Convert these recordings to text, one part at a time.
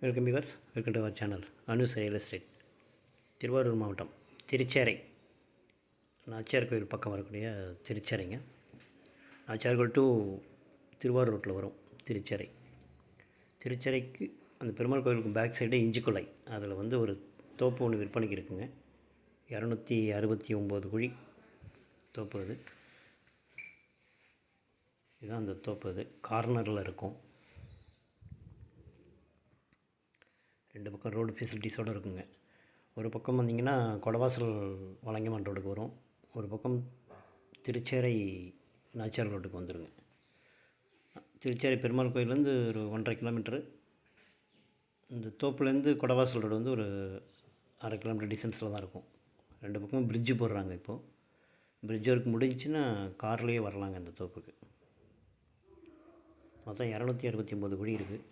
Welcome yours welcome to our channel Anu's real estate Thiruvarur மாவட்டம் திருச்சேரை நாச்சியார் கோயில் பக்கம் வரக்கூடிய திருச்சேரைங்க நாச்சியார் கோயில் டு திருவாரூர் ரோட்டில் வரும் திருச்சேரை திருச்சேரைக்கு அந்த பெருமாள் கோயிலுக்கு பேக் சைடு இஞ்சிக்குலை அதில் வந்து ஒரு தோப்பு ஒன்று விற்பனைக்கு இருக்குங்க. இரநூத்தி அறுபத்தி ஒம்பது குழி தோப்பு அது. இதுதான் அந்த தோப்பு அது. கார்னரில் இருக்கும். ரெண்டு பக்கம் ரோடு ஃபெசிலிட்டிஸோடு இருக்குங்க. ஒரு பக்கம் வந்தீங்கன்னா கொடவாசல் வலங்கமான் ரோடுக்கு வரும். ஒரு பக்கம் திருச்சேரை நாச்சியார் ரோட்டுக்கு வந்துடுங்க திருச்சேரி பெருமாள் கோயிலேருந்து ஒரு ஒன்றரை கிலோமீட்ரு. இந்த தோப்புலேருந்து கொடவாசல் ரோடு வந்து ஒரு அரை கிலோமீட்டர் டிஸ்டன்ஸில் தான் இருக்கும். ரெண்டு பக்கமும் பிரிட்ஜு போடுறாங்க இப்போது பிரிட்ஜ் ஒர்க் முடிஞ்சுன்னா கார்லேயே வரலாங்க இந்த தோப்புக்கு. மொத்தம் இரநூத்தி அறுபத்தி ஒம்பது குழி இருக்குது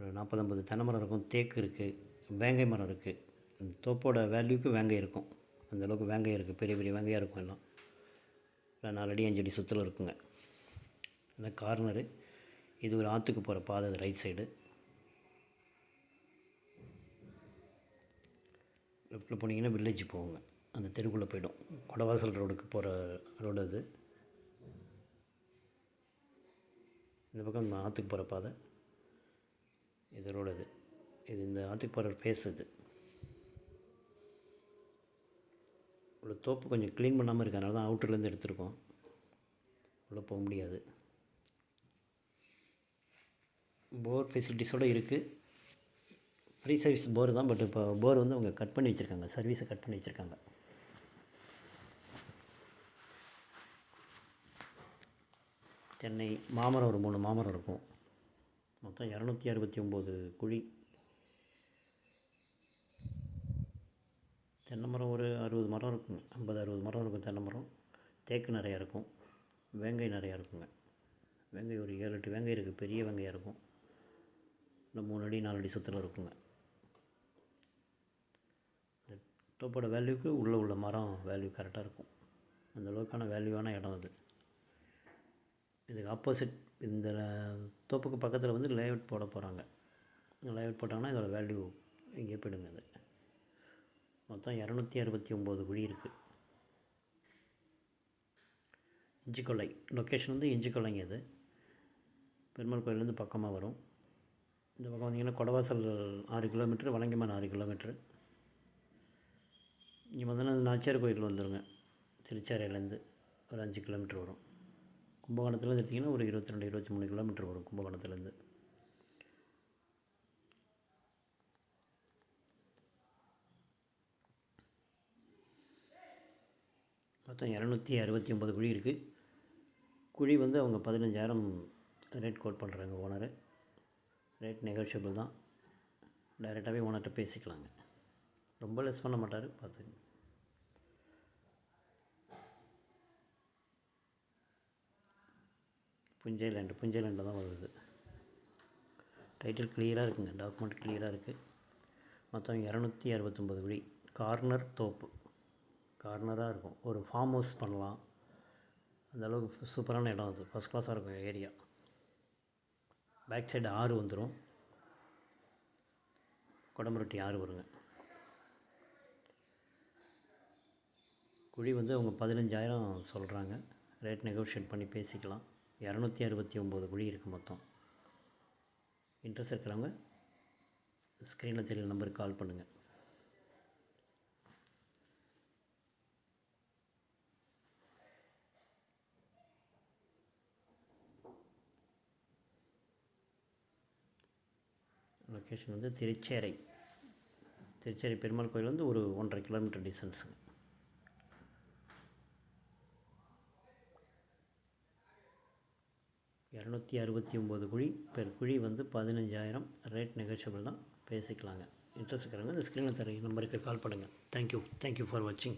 ஒரு நாற்பது ஐம்பது தென்னை மரம் இருக்கும் தேக்கு இருக்குது வேங்கை மரம் இருக்குது இந்த தோப்போட வேல்யூக்கு வேங்கை இருக்கும். அந்த அளவுக்கு வேங்கை இருக்குது பெரிய பெரிய வேங்கையாக இருக்கும் எல்லாம் இல்லை நாலடி அஞ்சடி சுற்றில் இருக்குங்க. இந்த கார்னரு இது ஒரு ஆற்றுக்கு போகிற பாதை அது ரைட் சைடு லெஃப்ட்டில் போனீங்கன்னா வில்லேஜ் போவோங்க அந்த தெருக்குள்ளே போயிடும். கொடவாசல் ரோடுக்கு போகிற ரோடு அது. இந்த பக்கம் ஆற்றுக்கு போகிற பாதை. இது ரோடு இது இது இந்த ஆத்திப்பாரர் பேசுது. உள்ள தோப்பு கொஞ்சம் க்ளீன் பண்ணாமல் இருக்கு அதனால தான் அவுட்டர்லேருந்து எடுத்திருக்கோம். உள்ளே போக முடியாது. போர் ஃபெசிலிட்டிஸோடு இருக்குது ஃப்ரீ சர்வீஸ் போர் தான் பட் இப்போ போர் வந்து அவங்க கட் பண்ணி வச்சுருக்காங்க. சர்வீஸை கட் பண்ணி வச்சுருக்காங்க. சென்னை மாமரம் ஒரு மூணு மாமரம் இருக்கும். மொத்தம் இரநூத்தி அறுபத்தி ஒம்பது குழி. தென்னை மரம் ஒரு அறுபது மரம் இருக்குங்க. ஐம்பது அறுபது மரம் இருக்கும் தென்னை மரம். தேக்கு நிறையா இருக்கும். வேங்கை நிறையா இருக்குங்க. வேங்கை ஒரு ஏழு எட்டு வேங்கை இருக்குது பெரிய வெங்காயம் இருக்கும். இந்த மூணு அடி நாலு அடி சுற்றில் இருக்குங்க. இந்த தோப்போட வேல்யூக்கு உள்ளே உள்ள மரம் வேல்யூ கரெக்டாக இருக்கும். அந்த அளவுக்கான வேல்யூவான இடம் அது. இதுக்கு ஆப்போசிட் இந்த தோப்புக்கு பக்கத்தில் வந்து லேஅவுட் போட போகிறாங்க லேஅவுட் போட்டாங்கன்னா இதோட வேல்யூ இங்கே போயிடுங்க அது. மொத்தம் இரநூத்தி அறுபத்தி ஒம்பது குழி இருக்குது இஞ்சிக்கொல்லை லொக்கேஷன் வந்து இஞ்சிக்கொல்லைங்க இது பெருமாள் கோயிலேருந்து பக்கமாக வரும். இந்த பக்கம் வந்தீங்கன்னா கொடவாசல் ஆறு கிலோமீட்ரு வலங்கிமான் ஆறு கிலோமீட்ரு இங்கே வந்தோன்னா நாச்சியார் கோயில் வந்துடுங்க திருச்சாரையிலேருந்து ஒரு அஞ்சு கிலோமீட்ரு வரும். கும்பகோணத்தில் எடுத்திங்கன்னா ஒரு இருபத்தி ரெண்டு இருபத்தி மூணு கிலோமீட்டர் வரும் கும்பகோணத்துலேருந்து. மொத்தம் இரநூத்தி அறுபத்தி ஒம்பது குழி இருக்குது குழி வந்து அவங்க பதினஞ்சாயிரம் ரேட் கோட் பண்ணுறாங்க ஓனரு. ரேட் நெகோஷியபிள் தான். டைரெக்டாகவே ஓனர்கிட்ட பேசிக்கலாங்க. ரொம்ப லெஸ் பண்ண மாட்டார் பார்த்துங்க புஞ்சை லேண்டு புஞ்சை லேண்டில் தான் வருது. டைட்டில் கிளியராக இருக்குங்க டாக்குமெண்ட் கிளியராக இருக்குது மொத்தம் இரநூத்தி அறுபத்தொம்பது குடி கார்னர் தோப்பு. கார்னராக இருக்கும். ஒரு ஃபார்ம் ஹவுஸ் பண்ணலாம். அந்த அளவுக்கு சூப்பரான இடம் அது. ஃபஸ்ட் கிளாஸாக இருக்கும் ஏரியா பேக் சைடு ஆறு வந்துடும் கொடம்புரட்டி ஆறு வருங்க. குழி வந்து அவங்க பதினஞ்சாயிரம் சொல்கிறாங்க ரேட் நெகோஷியேட் பண்ணி பேசிக்கலாம். இரநூத்தி அறுபத்தி ஒம்பது குழி இருக்குது மொத்தம். இன்ட்ரெஸ்ட் இருக்கிறவங்க ஸ்க்ரீனில் தெரியல நம்பருக்கு கால் பண்ணுங்கள் லொக்கேஷன் வந்து திருச்சேரை. திருச்சேரி பெருமாள் கோயில் வந்து ஒரு ஒன்றரை கிலோமீட்டர் டிஸ்டன்ஸுங்க இரநூத்தி அறுபத்தி ஒம்பது குழி பெர் குழி வந்து பதினஞ்சாயிரம். ரேட் நெகோஷியபிள் தான். பேசிக்கலாங்க. இன்ட்ரெஸ்ட் இருக்கிறவங்க இந்த ஸ்க்ரீனில் தர நம்பருக்கு கால் பண்ணுங்கள் தேங்க்யூ தேங்க்யூ ஃபார் வாட்சிங்